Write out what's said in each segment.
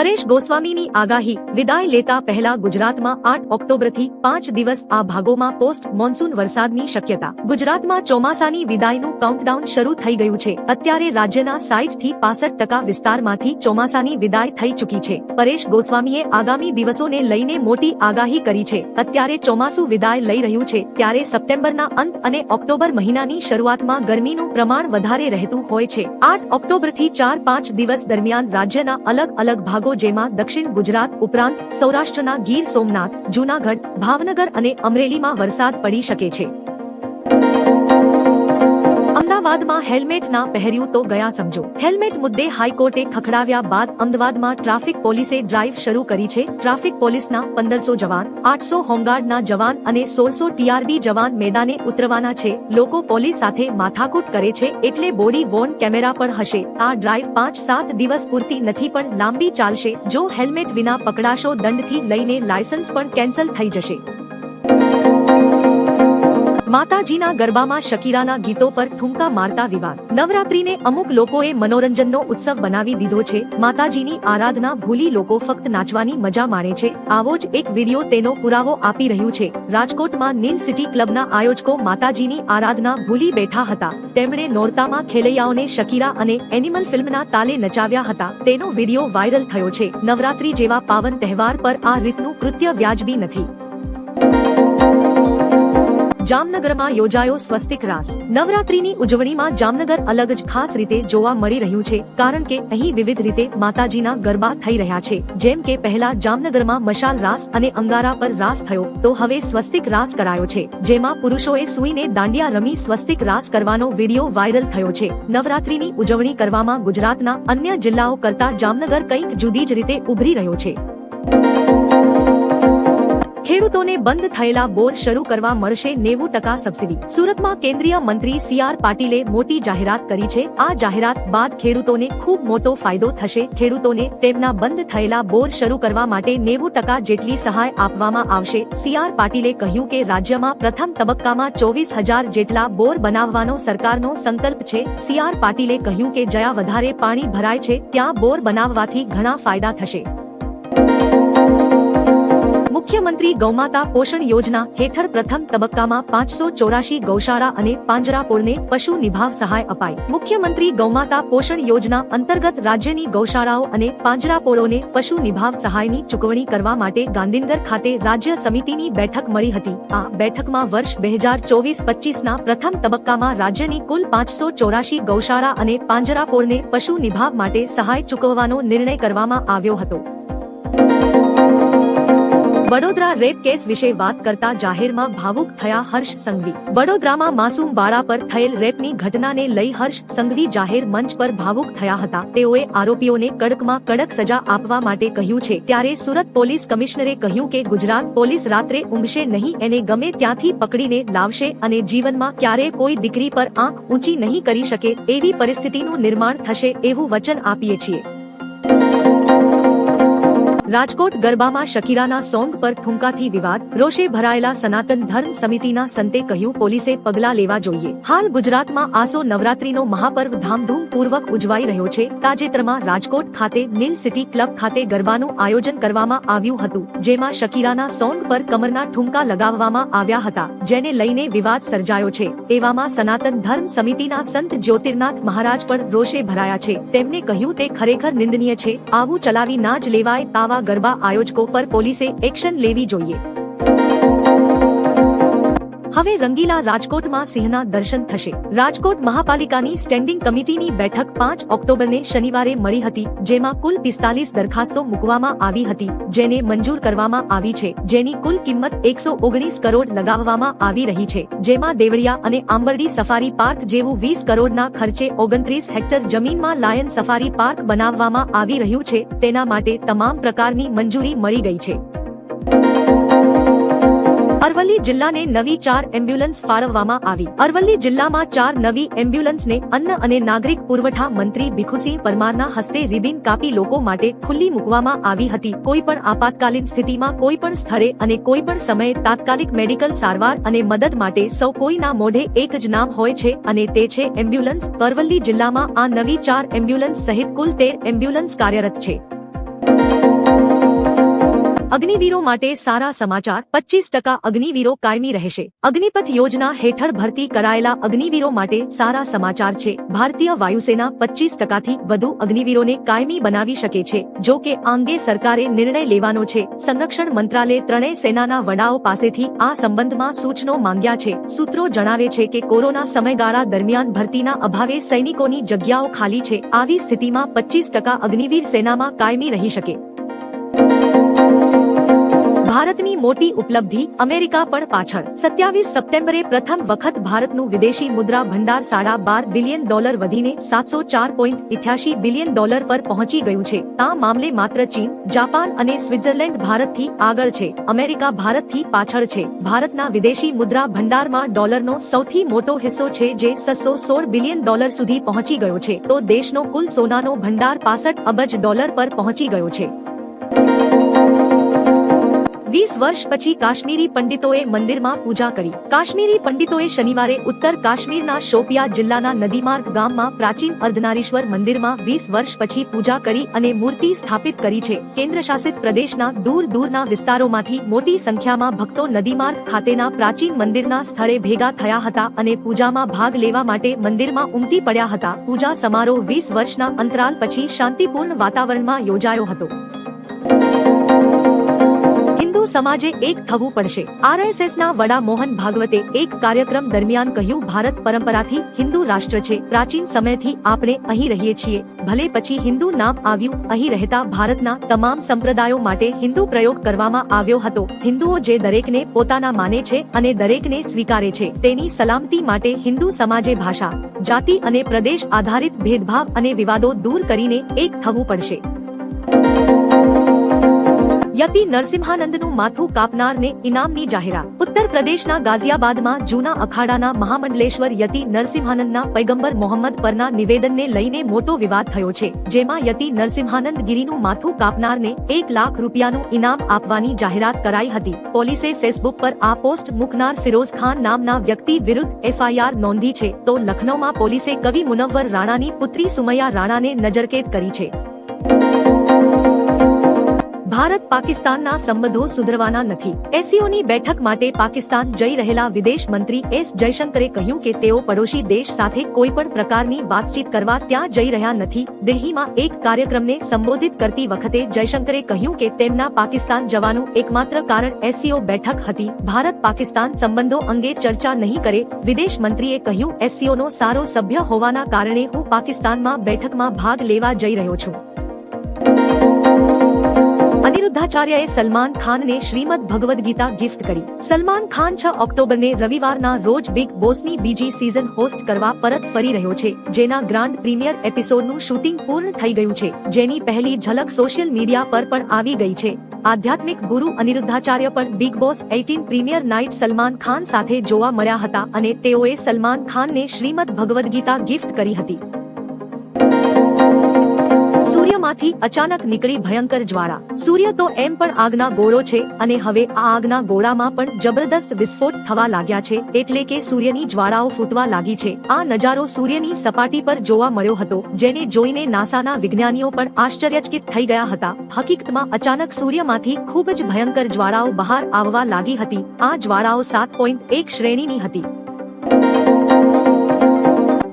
પરેશ ગોસ્વામીની આગાહી, વિદાય લેતા પહેલા ગુજરાતમાં આઠ ઓક્ટોબરથી પાંચ દિવસ આ ભાગોમાં પોસ્ટ મોન્સૂન વરસાદની શક્યતા. ગુજરાતમાં ચોમાસાની વિદાયનું કાઉન્ટડાઉન શરૂ થઈ ગયું છે. અત્યારે રાજ્યના સાઈઠથી પાસઠ ટકા વિસ્તારમાંથી ચોમાસાની વિદાય થઈ ચૂકી છે. પરેશ ગોસ્વામીએ આગામી દિવસોને લઈને મોટી આગાહી કરી છે. અત્યારે ચોમાસું વિદાય લઈ રહ્યું છે, ત્યારે સપ્ટેમ્બરના અંત અને ઓક્ટોબર મહિનાની શરૂઆતમાં ગરમીનું પ્રમાણ વધારે રહેતું હોય છે. આઠ ઓક્ટોબરથી ચાર પાંચ દિવસ દરમિયાન રાજ્યના અલગ અલગ ભાગો જેમાં દક્ષિણ ગુજરાત ઉપરાંત સૌરાષ્ટ્રના ગીર સોમનાથ, જૂનાગઢ, ભાવનગર અને અમરેલીમાં વરસાદ પડી શકે છે. અમદાવાદમાં હેલ્મેટ ના પહેર્યું તો ગયા સમજો. હેલ્મેટ મુદ્દે હાઈકોર્ટે ખખડાવ્યા બાદ અમદાવાદમાં ટ્રાફિક પોલીસે ડ્રાઈવ શરૂ કરી છે. ટ્રાફિક પોલીસના પંદરસો જવાન, આઠસો હોમગાર્ડના જવાન અને સોળસો ટીઆરબી જવાન મેદાને ઉતરવાના છે. લોકો પોલીસ સાથે માથાકૂટ કરે છે એટલે બોડી વોર્ન કેમેરા પણ હશે. આ ડ્રાઈવ પાંચ સાત દિવસ પૂરતી નથી પણ લાંબી ચાલશે. જો હેલ્મેટ વિના પકડાશો દંડથી લઈને લાયસન્સ પણ કેન્સલ થઈ જશે. માતાજીના ગરબામાં શકીરાના ગીતો પર ઠુમકા મારતા વિવાદ. નવરાત્રીને અમુક લોકોએ મનોરંજનનો ઉત્સવ બનાવી દીધો છે. માતાજીની આરાધના ભૂલી લોકો ફક્ત નાચવાની મજા માણે છે. આવો જ એક વીડિયો તેનો પુરાવો આપી રહ્યું છે. રાજકોટમાં નીલ સિટી ક્લબના આયોજકો માતાજીની આરાધના ભૂલી બેઠા હતા. તેમણે નોરતામાં ખેલૈયાઓને શકીરા અને એનિમલ ફિલ્મના તાલે નચાવ્યા હતા. તેનો વીડિયો વાયરલ થયો છે. નવરાત્રી જેવા પાવન તહેવાર પર આ રીતનું કૃત્ય વ્યાજબી નથી. જામનગરમાં યોજાયો સ્વસ્તિક રાસ. નવરાત્રીની ઉજવણીમાં જામનગર અલગ જ ખાસ રીતે જોવા મળી રહ્યું છે, કારણ કે અહીં વિવિધ રીતે માતાજીના ગરબા થઈ રહ્યા છે. જેમ કે પહેલા જામનગરમાં મશાલ રાસ અને અંગારા પર રાસ થયો, તો હવે સ્વસ્તિક રાસ કરાયો છે. જેમાં પુરુષોએ સુઈને દાંડિયા રમી સ્વસ્તિક રાસ કરવાનો વીડિયો વાયરલ થયો છે. નવરાત્રીની ઉજવણી કરવામાં ગુજરાતના અન્ય જિલ્લાઓ કરતા જામનગર કંઈક જુદી જ રીતે ઉભરી રહ્યો છે. ખેડૂતોને બંધ થયેલા બોર શરૂ કરવા મળશે નેવું ટકા સબસિડી. સુરતમાં કેન્દ્રીય મંત્રી સી આર પાટીલે મોટી જાહેરાત કરી છે. આ જાહેરાત બાદ ખેડૂતોને ખૂબ મોટો ફાયદો થશે. ખેડૂતોને તેમના બંધ થયેલા બોર શરૂ કરવા માટે નેવું ટકા જેટલી સહાય આપવામાં આવશે. સી આર પાટીલે કહ્યું કે રાજ્યમાં પ્રથમ તબક્કામાં ચોવીસ હજાર જેટલા બોર બનાવવાનો સરકારનો સંકલ્પ છે. સી આર પાટીલે કહ્યું કે જ્યાં વધારે પાણી ભરાય છે, ત્યાં બોર બનાવવાથી ઘણા ફાયદા થશે. મુખ્યમંત્રી ગૌમાતા પોષણ યોજના હેઠળ પ્રથમ તબક્કામાં પાંચસો ચોરાશી ગૌશાળા અને પાંજરાપોળને પશુ નિભાવ સહાય અપાઈ. મુખ્યમંત્રી ગૌમાતા પોષણ યોજના અંતર્ગત રાજ્યની ગૌશાળાઓ અને પાંજરાપોળોને પશુ નિભાવ સહાયની ચૂકવણી કરવા માટે ગાંધીનગર ખાતે રાજ્ય સમિતિની બેઠક મળી હતી. આ બેઠકમાં વર્ષ બે હજાર ચોવીસ પચીસના પ્રથમ તબક્કામાં રાજ્યની કુલ પાંચસો ચોરાશી ગૌશાળા અને પાંજરાપોળને પશુ નિભાવ માટે સહાય ચૂકવવાનો નિર્ણય કરવામાં આવ્યો હતો. વડોદરા રેપ કેસ વિશે વાત કરતા જાહેરમાં ભાવુક થયા હર્ષ સંઘવી. વડોદરામાં માસૂમ બાળા પર થયેલ રેપની ઘટનાને લઈ હર્ષ સંઘવી જાહેર મંચ પર ભાવુક થયા હતા. તેઓએ આરોપીઓને કડકમાં કડક સજા આપવા માટે કહ્યું છે. ત્યારે સુરત પોલીસ કમિશનરે કહ્યું કે ગુજરાત પોલીસ રાત્રે ઊંઘશે નહીં, એને ગમે ત્યાંથી પકડીને લાવશે અને જીવનમાં ક્યારે કોઈ દીકરી પર આંખ ઊંચી નહીં કરી શકે, એવી પરિસ્થિતિનું નિર્માણ થશે એવું વચન આપીએ છીએ. રાજકોટ ગરબામાં શકીરાના સોંગ પર ઠુમકાથી વિવાદ, રોષે ભરાયેલા સનાતન ધર્મ સમિતિના સંતે કહ્યું, પોલીસે પગલા લેવા જોઈએ. હાલ ગુજરાતમાં આસો નવરાત્રીનો મહાપર્વ ધામધૂમ પૂર્વક ઉજવાઈ રહ્યો છે. તાજેતરમાં રાજકોટ ખાતે નીલ સિટી ક્લબ ખાતે ગરબાનું આયોજન કરવામાં આવ્યું હતું, જેમાં શકીરાના સોંગ પર કમરના ઠુમકા લગાવવામાં આવ્યા હતા, જેને લઈને વિવાદ સર્જાયો છે. એવામાં સનાતન ધર્મ સમિતિના સંત જ્યોતિર્નાથ મહારાજ પણ રોષે ભરાયા છે. તેમણે કહ્યું, તે ખરેખર નિંદનીય છે. આવું ચલાવી ના જ લેવાય, તાવા ગરબા આયોજકો પર પોલીસે એક્શન લેવી જોઈએ. હવે રંગીલા રાજકોટમાં સિંહના દર્શન થશે. રાજકોટ મહાપાલિકાની સ્ટેન્ડિંગ કમિટીની બેઠક પાંચ ઓક્ટોબરને શનિવારે મળી હતી, જેમાં કુલ પિસ્તાલીસ દરખાસ્તો મૂકવામાં આવી હતી, જેને મંજૂર કરવામાં આવી છે, જેની કુલ કિંમત એકસો ઓગણીસ કરોડ લગાવવામાં આવી રહી છે, જેમાં દેવળિયા અને આંબરડી સફારી પાર્ક જેવું વીસ કરોડના ખર્ચે ઓગણત્રીસ હેક્ટર જમીનમાં લાયન સફારી પાર્ક બનાવવામાં આવી રહ્યું છે, તેના માટે તમામ પ્રકારની મંજૂરી મળી ગઈ છે. અરવલ્લી જિલ્લાને નવી ચાર એમ્બ્યુલન્સ ફાળવવામાં આવી. અરવલ્લી જિલ્લામાં ચાર નવી એમ્બ્યુલન્સને અન્ન અને નાગરિક પુરવઠા મંત્રી ભીખુસિંહ પરમારના હસ્તે રિબિન કાપી લોકો માટે ખુલ્લી મૂકવામાં આવી હતી. કોઈ પણ આપાતકાલીન સ્થિતિમાં કોઈ પણ સ્થળે અને કોઈ પણ સમયે તાત્કાલિક મેડિકલ સારવાર અને મદદ માટે સૌ કોઈના મોઢે એક જ નામ હોય છે અને તે છે એમ્બ્યુલન્સ. અરવલ્લી જિલ્લામાં આ નવી ચાર એમ્બ્યુલન્સ સહિત કુલ તેર એમ્બ્યુલન્સ કાર્યરત છે. અગ્નિવીરો માટે સારા સમાચાર પચીસ ટકા અગ્નિવીરો કાયમી રહેશે. અગ્નિપથ યોજના હેઠળ ભરતી કરાયેલા અગ્નિવીરો માટે સારા સમાચાર છે. ભારતીય વાયુસેના પચીસ ટકાથી વધુ અગ્નિવીરોને કાયમી બનાવી શકે છે. જો કે આ અંગે સરકારે નિર્ણય લેવાનો છે. સંરક્ષણ મંત્રાલય ત્રણેય સેનાના વડાઓ પાસેથી આ સંબંધમાં સૂચનો માંગ્યા છે. સૂત્રો જણાવે છે કે કોરોના સમયગાળા દરમિયાન ભરતીના અભાવે સૈનિકોની જગ્યાઓ ખાલી છે. આવી સ્થિતિમાં પચીસ ટકા અગ્નિવીર સેનામાં કાયમી રહી શકે. ભારતની મોટી ઉપલબ્ધિ અમેરિકા પણ પાછળ. સત્યાવીસ સપ્ટેમ્બરે પ્રથમ વખત ભારતનું વિદેશી મુદ્રા ભંડાર સાડા બાર બિલિયન ડોલર વધીને સાતસો ચાર પોઈન્ટ ઇઠ્યાસી બિલિયન ડોલર પર પહોંચી ગયું છે. આ મામલે માત્ર ચીન, જાપાન અને સ્વિટ્ઝરલેન્ડ ભારતથી આગળ છે. અમેરિકા ભારતથી પાછળ છે. ભારતના વિદેશી મુદ્રા ભંડારમાં ડોલરનો સૌથી મોટો હિસ્સો છે જે સસો સોળ બિલિયન ડોલર સુધી પહોંચી ગયો છે. તો દેશનો કુલ સોનાનો ભંડાર પાસઠ અબજ ડોલર પર પહોંચી ગયો છે. વીસ વર્ષ પછી કાશ્મીરી પંડિતોએ મંદિરમાં પૂજા કરી. કાશ્મીરી પંડિતોએ શનિવારે ઉત્તર કાશ્મીરના શોપિયા જિલ્લાના નદીમાર્ગ ગામમાં પ્રાચીન અર્ધનારીશ્વર મંદિરમાં વીસ વર્ષ પછી પૂજા કરી અને મૂર્તિ સ્થાપિત કરી છે. કેન્દ્ર શાસિત પ્રદેશના દૂર દૂરના વિસ્તારોમાંથી મોટી સંખ્યામાં ભક્તો નદીમાર્ગ ખાતેના પ્રાચીન મંદિરના સ્થળે ભેગા થયા હતા અને પૂજામાં ભાગ લેવા માટે મંદિરમાં ઉમટી પડ્યા હતા. પૂજા સમારોહ વીસ વર્ષના અંતરાલ પછી શાંતિપૂર્ણ વાતાવરણમાં યોજાયો હતો. હિન્દુ સમાજે એક થવું પડશે. આરએસએસના વડા મોહન ભાગવતે એક કાર્યક્રમ દરમિયાન કહ્યું, ભારત પરંપરાથી હિન્દુ રાષ્ટ્ર છે. પ્રાચીન સમયથી આપણે અહીં રહીએ છીએ. ભલે પછી હિન્દુ નામ આવ્યું, અહીં રહેતા ભારતના તમામ સંપ્રદાયો માટે હિન્દુ પ્રયોગ કરવામાં આવ્યો હતો. હિન્દુઓ જે દરેકને પોતાના માને છે અને દરેકને સ્વીકારે છે, તેની સલામતી માટે હિન્દુ સમાજે ભાષા, જાતિ અને પ્રદેશ આધારિત ભેદભાવ અને વિવાદો દૂર કરીને એક થવું પડશે. યતિ નરસિંહાનંદનું માથું કાપનારને ઇનામની જાહેરાત. ઉત્તર પ્રદેશના ગાઝિયાબાદમાં જૂના અખાડાના મહામંડલેશ્વર યતિ નરસિંહાનંદના પૈગંબર મોહમ્મદ પરના નિવેદનને લઈને મોટો વિવાદ થયો છે, જેમાં યતિ નરસિંહાનંદ ગીરીનું માથું કાપનારને એક લાખ રૂપિયાનું ઇનામ આપવાની જાહેરાત કરાઈ હતી. પોલીસે ફેસબુક પર આ પોસ્ટ મૂકનાર ફિરોઝ ખાન નામના વ્યક્તિ વિરુદ્ધ એફઆઈઆર નોંધી છે, તો લખનૌમાં પોલીસે કવિ મુનવ્વર રાણાની પુત્રી સુમૈયા રાણાને નજરકેદ કરી છે. ભારત પાકિસ્તાનના સંબંધો સુધરવાના નથી. એસીઓની બેઠક માટે પાકિસ્તાન જઈ રહેલા વિદેશ મંત્રી એસ જયશંકરે કહ્યું કે તેઓ પડોશી દેશ સાથે કોઈ પણ પ્રકારની વાતચીત કરવા ત્યાં જઈ રહ્યા નથી. દિલ્હીમાં એક કાર્યક્રમને સંબોધિત કરતી વખતે જયશંકરે કહ્યું કે તેમના પાકિસ્તાન જવાનું એકમાત્ર કારણ એસસીઓ બેઠક હતી. ભારત પાકિસ્તાન સંબંધો અંગે ચર્ચા નહીં કરે, વિદેશ મંત્રીએ કહ્યું, એસસીઓનો સારો સભ્ય હોવાના કારણે હું પાકિસ્તાનમાં બેઠકમાં ભાગ લેવા જઈ રહ્યો છું. અનિરુદ્ધાચાર્યએ સલમાન ખાનને શ્રીમદ ભગવદ્ ગીતા ગિફ્ટ કરી સલમાન ખાન છ ઓક્ટોબરને રવિવારના રોજ બિગ બોસની બીજી સીઝન હોસ્ટ કરવા પરત ફરી રહ્યો છે જેના ગ્રાન્ડ પ્રીમિયર એપિસોડનું શૂટિંગ પૂર્ણ થઈ ગયું છે જેની પહેલી ઝલક સોશિયલ મીડિયા પર પણ આવી ગઈ છે આધ્યાત્મિક ગુરુ અનિરુદ્ધાચાર્ય પણ Bigg Boss eighteen premiere night Salman Khan સાથે જોવા મળ્યા હતા અને તેઓએ સલમાન ખાનને શ્રીમદ ભગવદ્ ગીતા ગિફ્ટ કરી હતી સૂર્યમાંથી અચાનક નીકળી ભયંકર જ્વાળા. સૂર્ય તો એમ પણ આગના ગોળો છે અને હવે આ આગના ગોળામાં પણ જબરદસ્ત વિસ્ફોટ થવા લાગ્યા છે એટલે કે સૂર્યની જ્વાળાઓ ફૂટવા લાગી છે. આ નજારો સૂર્યની સપાટી પર જોવા મળ્યો હતો, જેને જોઈને નાસાના વિજ્ઞાનીઓ પણ આશ્ચર્યચકિત થઈ ગયા હતા. હકીકતમાં અચાનક સૂર્યમાંથી ખૂબ જ ભયંકર જ્વાળાઓ બહાર આવવા લાગી હતી. આ જ્વાળાઓ સાત પોઈન્ટ એક શ્રેણીની હતી.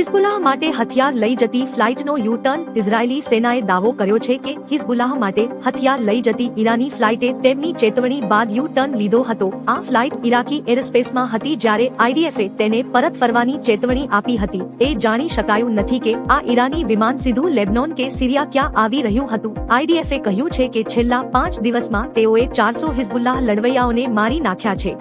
હિઝબુલ્લાહ માટે હથિયાર લઈ જતી ફ્લાઇટનો યુ ટર્ન ઇઝરાયેલી સેનાએ દાવો કર્યો છે કે હિઝબુલ્લાહ માટે હથિયાર લઈ જતી ઈરાની ફ્લાઇટે તેમની ચેતવણી બાદ યુ ટર્ન લીધો હતો. આ ફ્લાઇટ ઇરાકી એરસ્પેસમાં હતી જ્યારે આઈડીએફે તેને પરત ફરવાની ચેતવણી આપી હતી. એ જાણી શકાયું નથી કે આ ઈરાની વિમાન સીધું લેબનોન કે સિરિયા ક્યાં આવી રહ્યું હતું. આઈડીએફે કહ્યું છે કે છેલ્લા પાંચ દિવસમાં તેઓએ ચારસો હિઝબુલ્લાહ લડવૈયાઓને મારી નાખ્યા છે.